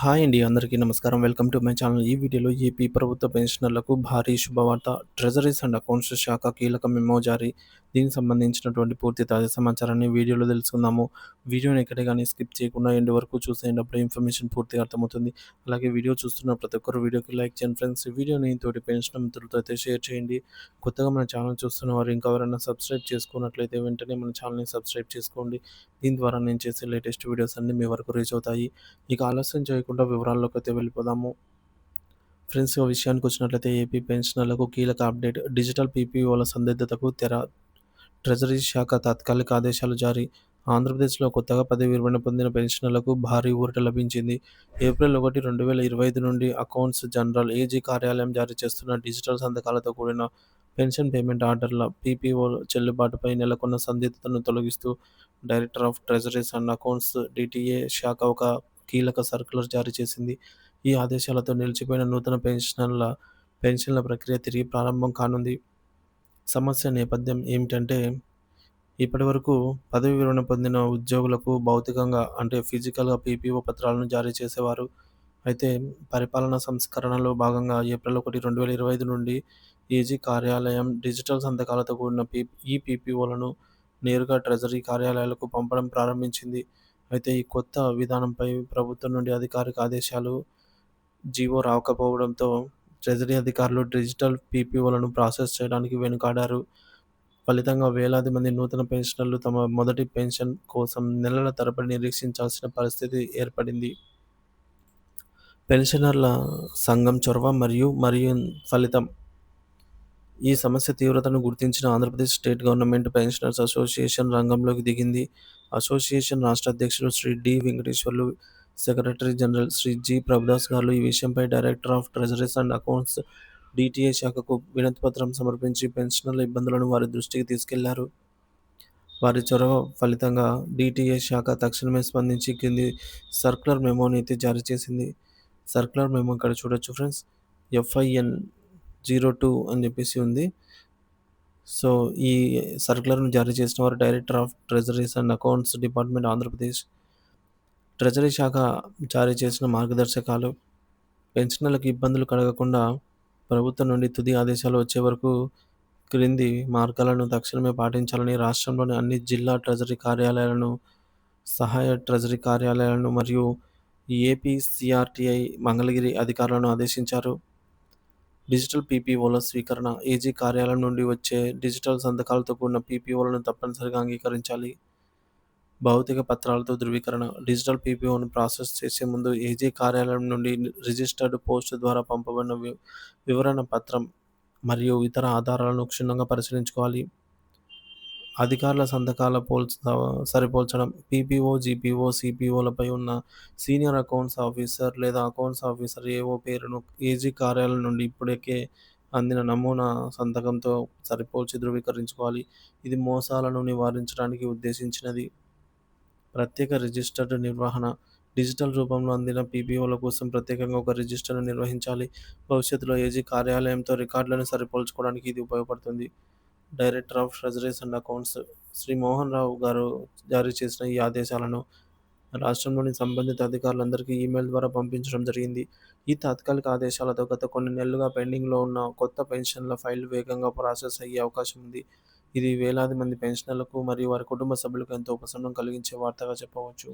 Hi అండి అందరికీ నమస్కారం. Welcome to my channel. ఈ వీడియోలో ఏపీ ప్రభుత్వ పెన్షనర్లకు భారీ శుభవార్త. ట్రెజరీస్ అండ్ అకౌంట్స్ శాఖ కీలక మెమో జారీ. దీనికి సంబంధించినటువంటి పూర్తి తాజా సమాచారాన్ని వీడియోలో తెలుసుకుందాము. వీడియోని ఎక్కడే కానీ స్కిప్ చేయకుండా ఎండ్ వరకు చూసేటప్పుడు ఇన్ఫర్మేషన్ పూర్తిగా అర్థమవుతుంది. అలాగే వీడియో చూస్తున్న ప్రతి ఒక్కరు వీడియోకి లైక్ చేయండి ఫ్రెండ్స్. ఈ వీడియోని తోటి పెన్షన్ మిత్రులతో అయితే షేర్ చేయండి. కొత్తగా మన ఛానల్ చూస్తున్న వారు ఇంకా ఎవరైనా సబ్స్క్రైబ్ చేసుకున్నట్లయితే వెంటనే మన ఛానల్ని సబ్స్క్రైబ్ చేసుకోండి. దీని ద్వారా నేను చేసే లేటెస్ట్ వీడియోస్ అన్నీ మీ వరకు రీచ్ అవుతాయి. ఇక ఆలస్యం లేకుండా వివరాల్లోకి అయితే వెళ్ళిపోదాము. ఫ్రెండ్స్ విషయానికి వచ్చినట్లయితే ఏపీ పెన్షనర్లకు కీలక అప్డేట్. డిజిటల్ పీపీఓల సందిగ్ధతకు తెర. ట్రెజరీ శాఖ తాత్కాలిక ఆదేశాలు జారీ. ఆంధ్రప్రదేశ్లో కొత్తగా పదవి విరమణ పొందిన పెన్షనర్లకు భారీ ఊరట లభించింది. ఏప్రిల్ ఒకటి రెండు వేల ఇరవై ఐదు నుండి అకౌంట్స్ జనరల్ ఏజీ కార్యాలయం జారీ చేస్తున్న డిజిటల్ సంతకాలతో కూడిన పెన్షన్ పేమెంట్ ఆర్డర్ల పీపీఓ చెల్లుబాటుపై నెలకొన్న సందిగ్ధతను తొలగిస్తూ director of treasuries and accounts DTA శాఖ ఒక కీలక సర్కులర్ జారీ చేసింది. ఈ ఆదేశాలతో నిలిచిపోయిన నూతన పెన్షన్ల పెన్షన్ల ప్రక్రియ తిరిగి ప్రారంభం కానుంది. సమస్య నేపథ్యం ఏమిటంటే ఇప్పటి వరకు పదవి విరమణ పొందిన ఉద్యోగులకు భౌతికంగా అంటే ఫిజికల్గా పీపీఓ పత్రాలను జారీ చేసేవారు. అయితే పరిపాలనా సంస్కరణలో భాగంగా ఏప్రిల్ ఒకటి రెండు వేల ఇరవై ఐదు నుండి ఈజీ కార్యాలయం డిజిటల్ సంతకాలతో కూడిన పీ ఈ పీపీఓలను నేరుగా ట్రెజరీ కార్యాలయాలకు పంపడం ప్రారంభించింది. అయితే ఈ కొత్త విధానంపై ప్రభుత్వం నుండి అధికారిక ఆదేశాలు జీవో రాకపోవడంతో ట్రెజరీ అధికారులు డిజిటల్ పీపీఓలను ప్రాసెస్ చేయడానికి వెనుకాడారు. ఫలితంగా వేలాది మంది నూతన పెన్షనర్లు తమ మొదటి పెన్షన్ కోసం నెలల తరబడి నిరీక్షించాల్సిన పరిస్థితి ఏర్పడింది. పెన్షనర్ల సంఘం చొరవ మరియు మరియు ఫలితం ఈ సమస్య తీవ్రతను గుర్తించిన Andhra Pradesh state government pensioners association రంగంలోకి దిగింది. అసోసియేషన్ రాష్ట్ర అధ్యక్షులు Shri D Venkateswarlu secretary general Shri G Prabhudas గారు ఈ విషయంపై director of treasuries and accounts DTA శాఖకు వినతిపత్రం సమర్పించి పెన్షనర్ల ఇబ్బందులను వారి దృష్టికి తీసుకెళ్ళారు. వారి చొరవ ఫలితంగా డిటిఏ శాఖ తక్షణమే స్పందించి కింది సర్కులర్ మెమోని అయితే జారీ చేసింది. సర్కులర్ మెమో ఇక్కడ చూడొచ్చు ఫ్రెండ్స్. ఎఫ్ఐఎన్ జీరో టూ అని చెప్పేసి ఉంది. సో ఈ సర్కులర్ను జారీ చేసిన వారు director of treasuries and accounts department Andhra Pradesh treasury శాఖ జారీ చేసిన మార్గదర్శకాలు. పెన్షనర్లకు ఇబ్బందులు కలగకుండా ప్రభుత్వం నుండి తుది ఆదేశాలు వచ్చే వరకు క్రింది మార్గాలను తక్షణమే పాటించాలని రాష్ట్రంలోని అన్ని జిల్లా ట్రెజరీ కార్యాలయాలను సహాయ ట్రెజరీ కార్యాలయాలను మరియు ఏపీ సిఆర్టీఐ మంగళగిరి అధికారులను ఆదేశించారు. డిజిటల్ పీపీఓల స్వీకరణ ఏజీ కార్యాలయం నుండి వచ్చే డిజిటల్ సంతకాలతో కూడిన పీపీఓలను తప్పనిసరిగా అంగీకరించాలి. భౌతిక పత్రాలతో ధృవీకరణ డిజిటల్ పీపీఓను ప్రాసెస్ చేసే ముందు ఏజీ కార్యాలయం నుండి రిజిస్టర్డ్ పోస్ట్ ద్వారా పంపబడిన వివరణ పత్రం మరియు ఇతర ఆధారాలను క్షుణ్ణంగా పరిశీలించుకోవాలి. అధికారుల సంతకాల పోల్చ సరిపోల్చడం పీపీఓ జీపీఓ సిపిఓలపై ఉన్న సీనియర్ అకౌంట్స్ ఆఫీసర్ లేదా అకౌంట్స్ ఆఫీసర్ ఏఓ పేరును ఏజీ కార్యాలయం నుండి ఇప్పటికే అందిన నమూనా సంతకంతో సరిపోల్చి ధృవీకరించుకోవాలి. ఇది మోసాలను నివారించడానికి ఉద్దేశించినది. ప్రత్యేక రిజిస్టర్డ్ నిర్వహణ డిజిటల్ రూపంలో అందిన పీపీఓల కోసం ప్రత్యేకంగా ఒక రిజిస్టర్ను నిర్వహించాలి. భవిష్యత్తులో ఏజీ కార్యాలయంతో రికార్డులను సరిపోల్చుకోవడానికి ఇది ఉపయోగపడుతుంది. Director of treasuries and accounts Shri Mohan Rao గారు జారీ చేసిన ఈ ఆదేశాలను రాష్ట్రంలోని సంబంధిత అధికారులందరికీ ఈమెయిల్ ద్వారా పంపించడం జరిగింది. ఈ తాత్కాలిక ఆదేశాలతో గత కొన్ని నెలలుగా పెండింగ్లో ఉన్న కొత్త పెన్షన్ల ఫైల్ వేగంగా ప్రాసెస్ అయ్యే అవకాశం ఉంది. ఇది వేలాది మంది పెన్షనర్లకు మరియు వారి కుటుంబ సభ్యులకు ఎంతో ఉపశమనం కలిగించే వార్తగా చెప్పవచ్చు.